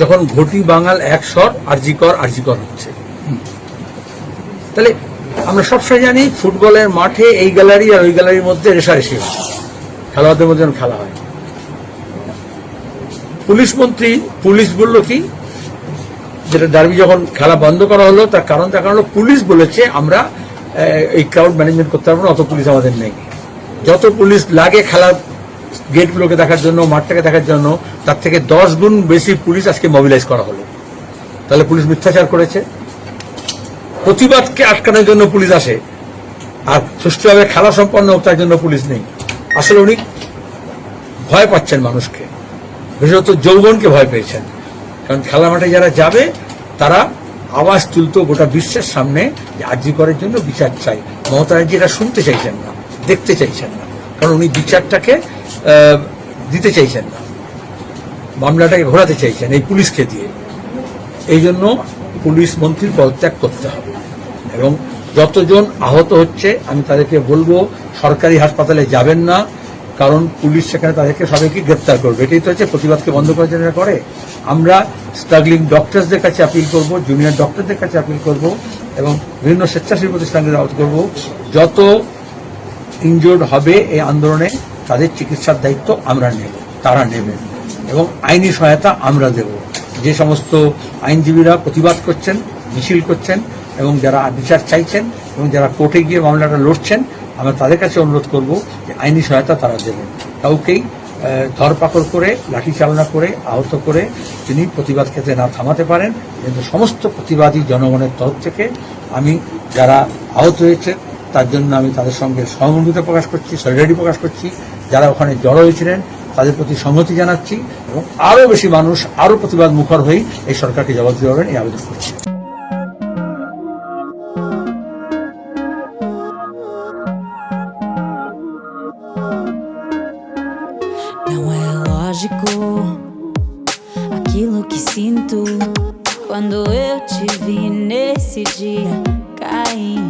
যখন ঘটি বাঙাল এক স্বর আরজিকর আরজিকর হচ্ছে। তাহলে আমরা সবসময় জানি ফুটবলের মাঠে এই গ্যালারি আর ওই গ্যালারির মধ্যে রেশারেশি হয়। খেলোয়াড়দের মধ্যে খেলা হয়। পুলিশ মন্ত্রী, পুলিশ বলল কি? যেটা ডার্বি যখন খেলা বন্ধ করা হলো, তার কারণ তার কারণ হলো, পুলিশ বলেছে, আমরা এই ক্রাউড ম্যানেজমেন্ট করতে পারব না, অত পুলিশ আমাদের নেই। যত পুলিশ লাগে খেলার গেটগুলোকে দেখার জন্য, মাঠটাকে দেখার জন্য, তার থেকে দশ গুণ বেশি পুলিশ আজকে মোবিলাইজ করা হলো। তাহলে পুলিশ মিথ্যাচার করেছে। প্রতিবাদকে আটকানোর জন্য পুলিশ আসে। আর সুষ্ঠুভাবে খেলা সম্পন্ন তার জন্য পুলিশ নেই। আসলে উনি ভয় পাচ্ছেন মানুষকে। বিশেষত যৌবনকে ভয় পেয়েছেন। কারণ খেলা মাঠে যারা যাবে, তারা আওয়াজ তুলতো গোটা বিশ্বের সামনে যে আর্জি করার জন্য বিচার চাই। মমতা ব্যানার্জি এটা শুনতে চাইছেন না, দেখতে চাইছেন না। কারণ উনি বিচারটাকে দিতে চাইছেন না। মামলাটাকে ঘোরাতে চাইছেন এই পুলিশকে দিয়ে। এই জন্য পুলিশ মন্ত্রীর পদত্যাগ করতে হবে। এবং যতজন আহত হচ্ছে, আমি তাদেরকে বলব, সরকারি হাসপাতালে যাবেন না, কারণ পুলিশ সেখানে তাদেরকে সবাইকে গ্রেপ্তার করবে। এটাই তো হচ্ছে প্রতিবাদকে বন্ধ করার জন্য করে। আমরা স্ট্রাগলিং ডক্টরসদের কাছে আপিল করব জুনিয়র ডক্টরদের কাছে আপিল করব, এবং বিভিন্ন স্বেচ্ছাসেবী প্রতিষ্ঠানকে আহ্বান করব। যত ইনজোর্ড হবে এই আন্দোলনে, তাদের চিকিৎসার দায়িত্ব আমরা নেব, তারা নেবেন এবং আইনি সহায়তা আমরা দেব। যে সমস্ত আইনজীবীরা প্রতিবাদ করছেন, মিছিল করছেন এবং যারা বিচার চাইছেন এবং যারা কোর্টে গিয়ে মামলাটা লড়ছেন, আমরা তাদের কাছে অনুরোধ করব যে আইনি সহায়তা তারা দেবেন। কাউকেই ধরপাকড় করে, লাঠি চালনা করে, আহত করে তিনি প্রতিবাদ ক্ষেত্রে না থামাতে পারেন। কিন্তু সমস্ত প্রতিবাদী জনগণের তরফ থেকে আমি যারা আহত হয়েছে তার জন্য আমি তাদের সঙ্গে সহমর্মিতা প্রকাশ করছি সলিডারিটি প্রকাশ করছি যারা ওখানে জড়ো হয়েছিলেন, তাদের প্রতি সংহতি জানাচ্ছি এবং আরও বেশি মানুষ, আরও প্রতিবাদ মুখর হয়েই এই সরকারকে জবাব দিতে পারবেন এই আবেদন করছি aquilo que sinto quando eu te vi nesse dia cair.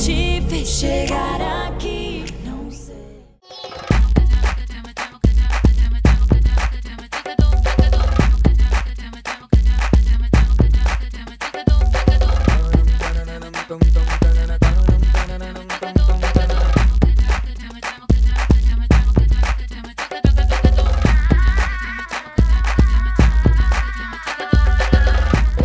te fez chegar aqui?